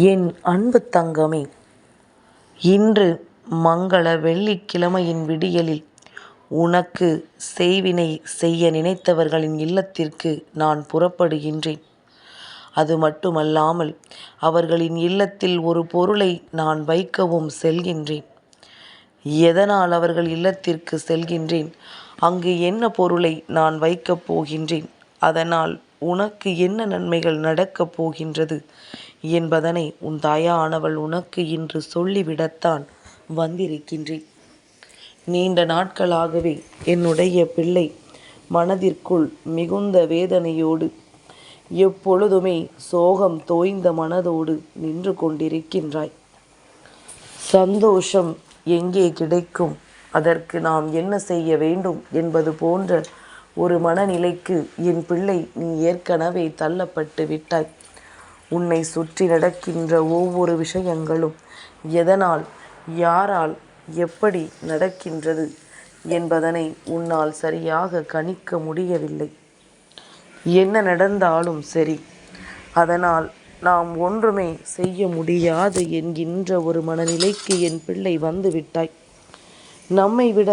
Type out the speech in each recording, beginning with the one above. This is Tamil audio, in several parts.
என் அன்பு தங்கமே இன்று மங்கள வெள்ளிக்கிழமையின் விடியலில் உனக்கு செய்வினை செய்ய நினைத்தவர்களின் இல்லத்திற்கு நான் புறப்படுகின்றேன். அது மட்டுமல்லாமல் அவர்களின் இல்லத்தில் ஒரு பொருளை நான் வைக்கவும் செல்கின்றேன். எதனால் அவர்கள் இல்லத்திற்கு செல்கின்றேன் அங்கு என்ன பொருளை நான் வைக்கப் போகின்றேன் அதனால் உனக்கு என்ன நன்மைகள் நடக்கப் போகின்றது என்பதனை உன் தாயானவள் உனக்கு இன்று சொல்லிவிடத்தான் வந்திருக்கின்றேன். நீண்ட நாட்களாகவே என்னுடைய பிள்ளை மனதிற்குள் மிகுந்த வேதனையோடு எப்பொழுதுமே சோகம் தோய்ந்த மனதோடு நின்று கொண்டிருக்கின்றாய். சந்தோஷம் எங்கே கிடைக்கும் அதற்கு நாம் என்ன செய்ய வேண்டும் என்பது போன்ற ஒரு மனநிலைக்கு என் பிள்ளை நீ ஏற்கனவே தள்ளப்பட்டு விட்டாய். உன்னை சுற்றி நடக்கின்ற ஒவ்வொரு விஷயங்களும் எதனால் யாரால் எப்படி நடக்கின்றது என்பதனை உன்னால் சரியாக கணிக்க முடியவில்லை. என்ன நடந்தாலும் சரி அதனால் நாம் ஒன்றுமே செய்ய முடியாது என்கின்ற ஒரு மனநிலைக்கு என் பிள்ளை வந்து விட்டாய். நம்மை விட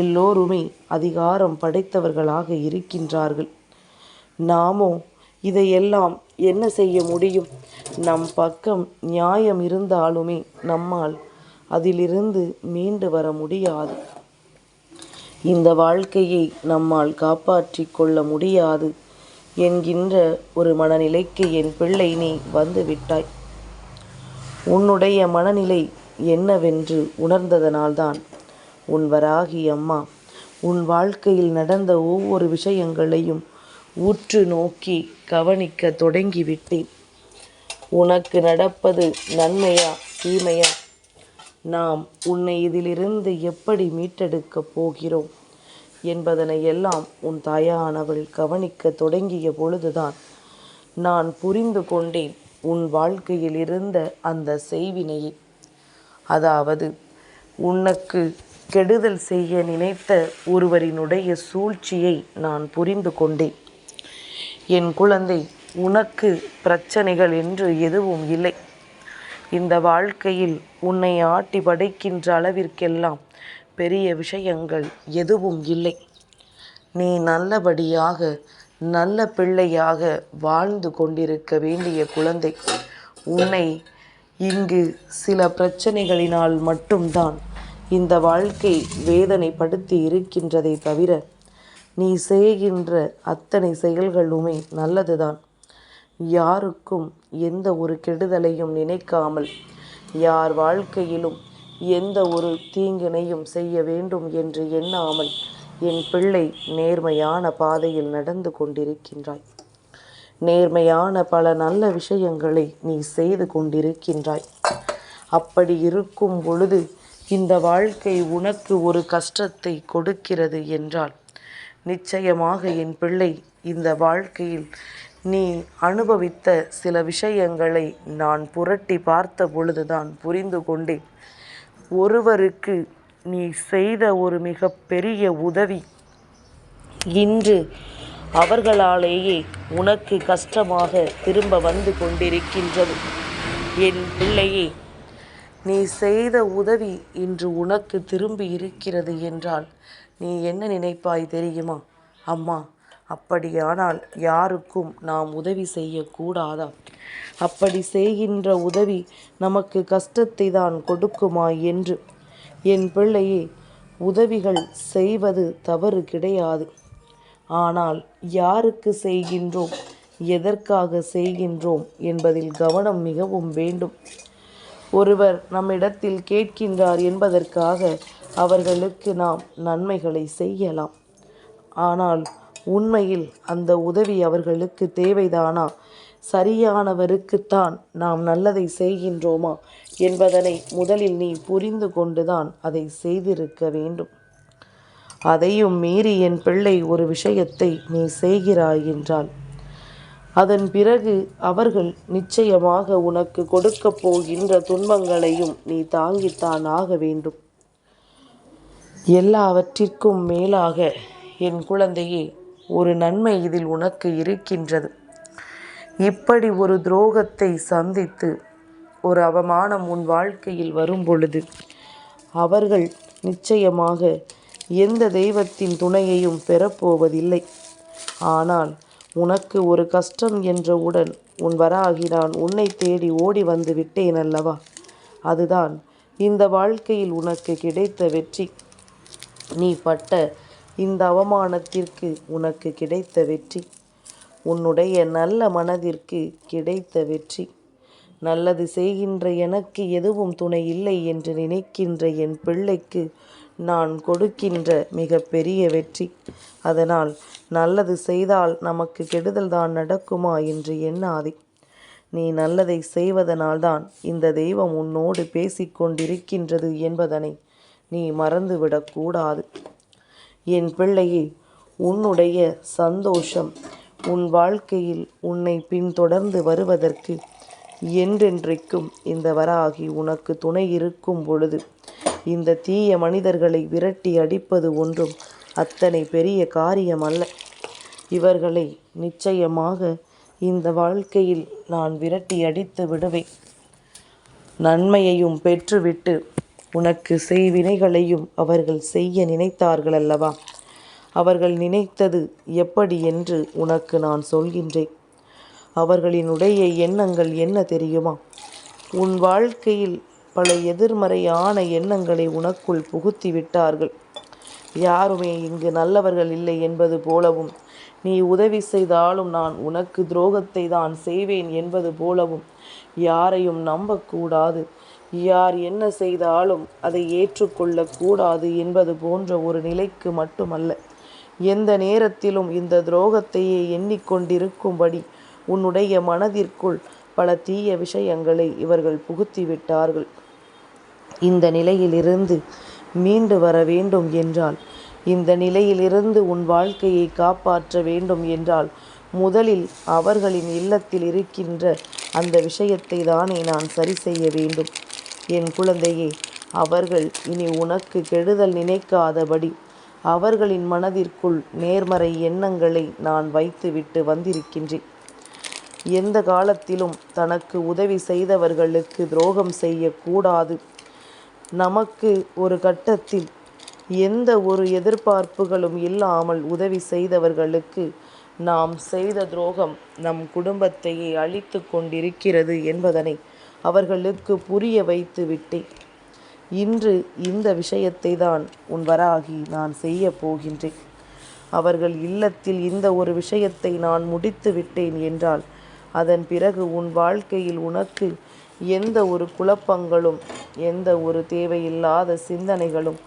எல்லோருமே அதிகாரம் படைத்தவர்களாக இருக்கின்றார்கள். நாமோ இதையெல்லாம் என்ன செய்ய முடியும்? நம் பக்கம் நியாயம் இருந்தாலுமே நம்மால் அதிலிருந்து மீண்டு வர முடியாது. இந்த வாழ்க்கையை நம்மால் காப்பாற்றி கொள்ள முடியாது என்கின்ற ஒரு மனநிலைக்கு என் பிள்ளை நீ வந்து விட்டாய். உன்னுடைய மனநிலை என்னவென்று உணர்ந்ததனால்தான் உன் வராகி அம்மா உன் வாழ்க்கையில் நடந்த ஒவ்வொரு விஷயங்களையும் உற்று நோக்கி கவனிக்க தொடங்கிவிட்டேன். உனக்கு நடப்பது நன்மையா தீமையா? நாம் உன்னை இதிலிருந்து எப்படி மீட்டெடுக்கப் போகிறோம் என்பதனை எல்லாம் உன் தாயானவள் கவனிக்க தொடங்கிய பொழுதுதான் நான் புரிந்து கொண்டேன் உன் வாழ்க்கையில் இருந்த அந்த செய்வினையை. அதாவது உனக்கு கெடுதல் செய்ய நினைத்த ஒருவரினுடைய சூழ்ச்சியை நான் புரிந்து கொண்டேன். என் குழந்தை உனக்கு பிரச்சனைகள் என்று எதுவும் இல்லை. இந்த வாழ்க்கையில் உன்னை ஆட்டி படைக்கின்ற அளவிற்கெல்லாம் பெரிய விஷயங்கள் எதுவும் இல்லை. நீ நல்லபடியாக நல்ல பிள்ளையாக வாழ்ந்து கொண்டிருக்க வேண்டிய குழந்தை உன்னை இங்கு சில பிரச்சனைகளினால் மட்டும்தான் இந்த வாழ்க்கை வேதனைப்படுத்தி இருக்கின்றதை தவிர நீ செய்கின்ற அத்தனை செயல்களுமே நல்லதுதான். யாருக்கும் எந்த ஒரு கெடுதலையும் நினைக்காமல் யார் வாழ்க்கையிலும் எந்த ஒரு தீங்கினையும் செய்ய வேண்டும் என்று எண்ணாமல் என் பிள்ளை நேர்மையான பாதையில் நடந்து கொண்டிருக்கின்றாய். நேர்மையான பல நல்ல விஷயங்களை நீ செய்து கொண்டிருக்கின்றாய். அப்படி இருக்கும் பொழுது இந்த வாழ்க்கை உனக்கு ஒரு கஷ்டத்தை கொடுக்கிறது என்றால் நிச்சயமாக என் பிள்ளை இந்த வாழ்க்கையில் நீ அனுபவித்த சில விஷயங்களை நான் புரட்டி பார்த்த பொழுதுதான் புரிந்து கொண்டேன். ஒருவருக்கு நீ செய்த ஒரு மிக பெரிய உதவி இன்று அவர்களாலேயே உனக்கு கஷ்டமாக திரும்ப வந்து கொண்டிருக்கின்றது. என் பிள்ளையே நீ செய்த உதவி இன்று உனக்கு திரும்பி இருக்கிறது என்றால் நீ என்ன நினைப்பாய் தெரியுமா? அம்மா அப்படியானால் யாருக்கும் நாம் உதவி செய்யக்கூடாதா அப்படி செய்கின்ற உதவி நமக்கு கஷ்டத்தை தான் கொடுக்குமா என்று என் பிள்ளையே உதவிகள் செய்வது தவறு கிடையாது. ஆனால் யாருக்கு செய்கின்றோம்? எதற்காக செய்கின்றோம் என்பதில் கவனம் மிகவும் வேண்டும். ஒருவர் நம்மிடத்தில் கேட்கின்றார் என்பதற்காக அவர்களுக்கு நாம் நன்மைகளை செய்யலாம். ஆனால் உண்மையில் அந்த உதவி அவர்களுக்கு தேவைதானா? சரியானவருக்குத்தான் நாம் நல்லதை செய்கின்றோமா என்பதனை முதலில் நீ புரிந்து கொண்டுதான் அதை செய்திருக்க வேண்டும். அதையும் மீறி என் பிள்ளை ஒரு விஷயத்தை நீ செய்கிறாய் என்றால் அதன் பிறகு அவர்கள் நிச்சயமாக உனக்கு கொடுக்கப் போகின்ற துன்பங்களையும் நீ தாங்கித்தான் ஆக வேண்டும். எல்லாவற்றிற்கும் மேலாக என் குழந்தையே ஒரு நன்மை இதில் உனக்கு இருக்கின்றது. இப்படி ஒரு துரோகத்தை சந்தித்து ஒரு அவமானம் உன் வாழ்க்கையில் வரும் பொழுது அவர்கள் நிச்சயமாக எந்த தெய்வத்தின் துணையையும் பெறப்போவதில்லை. ஆனால் உனக்கு ஒரு கஷ்டம் என்றவுடன் உன் வராகி நான் உன்னை தேடி ஓடி வந்து விட்டேன் அல்லவா அதுதான் இந்த வாழ்க்கையில் உனக்கு கிடைத்த வெற்றி. நீ பட்ட இந்த அவமானத்திற்கு உனக்கு கிடைத்த வெற்றி. உன்னுடைய நல்ல மனதிற்கு கிடைத்த வெற்றி. நல்லது செய்கின்ற எனக்கு எதுவும் துணை இல்லை என்று நினைக்கின்ற என் பிள்ளைக்கு நான் கொடுக்கின்ற மிக பெரிய வெற்றி. அதனால் நல்லது செய்தால் நமக்கு கெடுதல் தான் நடக்குமா என்று எண்ணாதே. நீ நல்லதை செய்வதனால்தான் இந்த தெய்வம் உன்னோடு பேசிக்கொண்டிருக்கின்றது என்பதனை. நீ மறந்துவிடக்கூடாது என் பிள்ளையே உன்னுடைய சந்தோஷம் உன் வாழ்க்கையில் உன்னை பின்தொடர்ந்து வருவதற்கு என்றென்றைக்கும் இந்த வராகி உனக்கு துணை இருக்கும் பொழுது இந்த தீய மனிதர்களை விரட்டி அடிப்பது ஒன்றும் அத்தனை பெரிய காரியம் அல்ல இவர்களை நிச்சயமாக இந்த வாழ்க்கையில் நான் விரட்டி அடித்து விடுவேன். நன்மையையும் பெற்றுவிட்டு உனக்கு செய்வினைகளையும் அவர்கள் செய்ய நினைத்தார்கள் அல்லவா அவர்கள் நினைத்தது எப்படி என்று உனக்கு நான் சொல்கின்றேன். அவர்களினுடைய எண்ணங்கள் என்ன தெரியுமா? உன் வாழ்க்கையில் பல எதிர்மறையான எண்ணங்களை உனக்குள் புகுத்தி விட்டார்கள். யாருமே இங்கு நல்லவர்கள் இல்லை என்பது போலவும் நீ உதவி செய்தாலும் நான் உனக்கு துரோகத்தை தான் செய்வேன் என்பது போலவும் யாரையும் நம்பக்கூடாது. யார் என்ன செய்தாலும் அதை ஏற்றுக்கொள்ளக்கூடாது என்பது போன்ற ஒரு நிலைக்கு மட்டுமல்ல. எந்த நேரத்திலும் இந்த துரோகத்தையே எண்ணிக்கொண்டிருக்கும்படி உன்னுடைய மனதிற்குள் பல தீய விஷயங்களை இவர்கள் புகுத்திவிட்டார்கள். இந்த நிலையிலிருந்து மீண்டு வர வேண்டும் என்றால் இந்த நிலையிலிருந்து உன் வாழ்க்கையை காப்பாற்ற வேண்டும் என்றால் முதலில் அவர்களின் இல்லத்தில் இருக்கின்ற அந்த விஷயத்தை தானே நான் சரி செய்ய வேண்டும். என் குழந்தையே அவர்கள் இனி உனக்கு கெடுதல் நினைக்காதபடி அவர்களின் மனதிற்குள் நேர்மறை எண்ணங்களை நான் வைத்துவிட்டு வந்திருக்கின்றேன். எந்த காலத்திலும் தனக்கு உதவி செய்தவர்களுக்கு துரோகம் செய்யக்கூடாது. நமக்கு ஒரு கட்டத்தில் எந்த ஒரு எதிர்பார்ப்புகளும் இல்லாமல் உதவி செய்தவர்களுக்கு நாம் செய்த துரோகம் நம் குடும்பத்தையே அழித்து கொண்டிருக்கிறது என்பதனை அவர்களுக்கு புரிய வைத்து விட்டேன். இன்று இந்த விஷயத்தை தான் உன் வராகி நான் செய்ய போகின்றேன். அவர்கள் இல்லத்தில் இந்த ஒரு விஷயத்தை நான் முடித்து விட்டேன் என்றால் அதன் பிறகு உன் வாழ்க்கையில் உனக்கு எந்த ஒரு குழப்பங்களும் எந்த ஒரு தேவையில்லாத சிந்தனைகளும்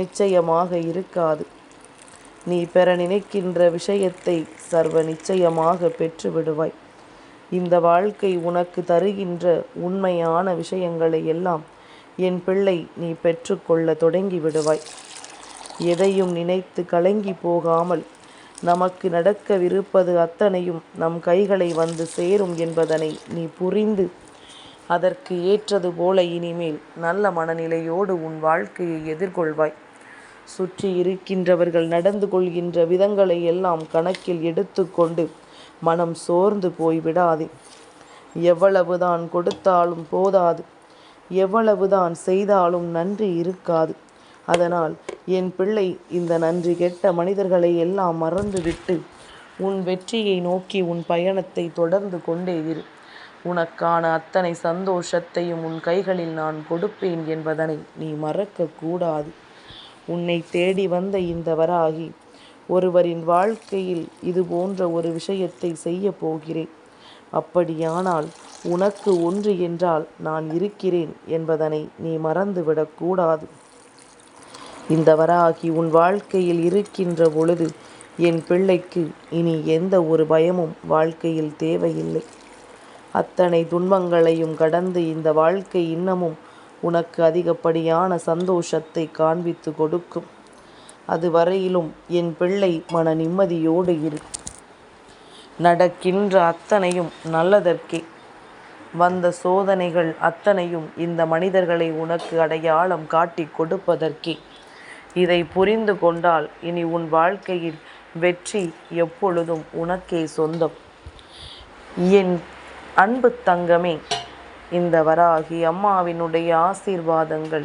நிச்சயமாக இருக்காது. நீ பெற நினைக்கின்ற விஷயத்தை சர்வ நிச்சயமாக பெற்று விடுவாய். இந்த வாழ்க்கை உனக்கு தருகின்ற உண்மையான விஷயங்களை எல்லாம் என் பிள்ளை நீ பெற்றுக்கொள்ள தொடங்கி விடுவாய் எதையும் நினைத்து கலங்கி போகாமல் நமக்கு நடக்கவிருப்பது அத்தனையும் நம் கைகளை வந்து சேரும் என்பதனை நீ புரிந்து அதற்கு ஏற்றது போல இனிமேல் நல்ல மனநிலையோடு உன் வாழ்க்கையை எதிர்கொள்வாய். சுற்றி இருக்கின்றவர்கள் நடந்து கொள்கின்ற விதங்களை எல்லாம் கணக்கில் எடுத்துக்கொண்டு மனம் சோர்ந்து போய்விடாதே எவ்வளவுதான் கொடுத்தாலும் போதாது. எவ்வளவுதான் செய்தாலும் நன்றி இருக்காது. அதனால் என் பிள்ளை இந்த நன்றி கெட்ட மனிதர்களை எல்லாம் மறந்துவிட்டு உன் வெற்றியை நோக்கி உன் பயணத்தை தொடர்ந்து கொண்டே இரு. உனக்கான அத்தனை சந்தோஷத்தையும் உன் கைகளில் நான் கொடுப்பேன் என்பதனை நீ மறக்கக்கூடாது. உன்னை தேடி வந்த இந்த வராகி ஒருவரின் வாழ்க்கையில் இது போன்ற ஒரு விஷயத்தை செய்ய போகிறேன். அப்படியானால் உனக்கு ஒன்று என்றால் நான் இருக்கிறேன் என்பதனை நீ மறந்துவிடக்கூடாது இந்த வராகி உன் வாழ்க்கையில் இருக்கின்ற பொழுது என் பிள்ளைக்கு இனி எந்த ஒரு பயமும் வாழ்க்கையில் தேவையில்லை. அத்தனை துன்பங்களையும் கடந்து இந்த வாழ்க்கை இன்னமும் உனக்கு அதிகப்படியான சந்தோஷத்தை காண்பித்து கொடுக்கும். அது வரையிலும் என் பிள்ளை மன நிம்மதியோடு இரு. நடக்கின்ற அத்தனையும் நல்லதற்கே. வந்த சோதனைகள் அத்தனையும் இந்த மனிதர்களை உனக்கு அடையாளம் காட்டி கொடுப்பதற்கே. இதை புரிந்து கொண்டால் இனி உன் வாழ்க்கையில் வெற்றி எப்பொழுதும் உனக்கே சொந்தம். என் அன்பு தங்கமே இந்த வராகி அம்மாவினுடைய ஆசீர்வாதங்கள்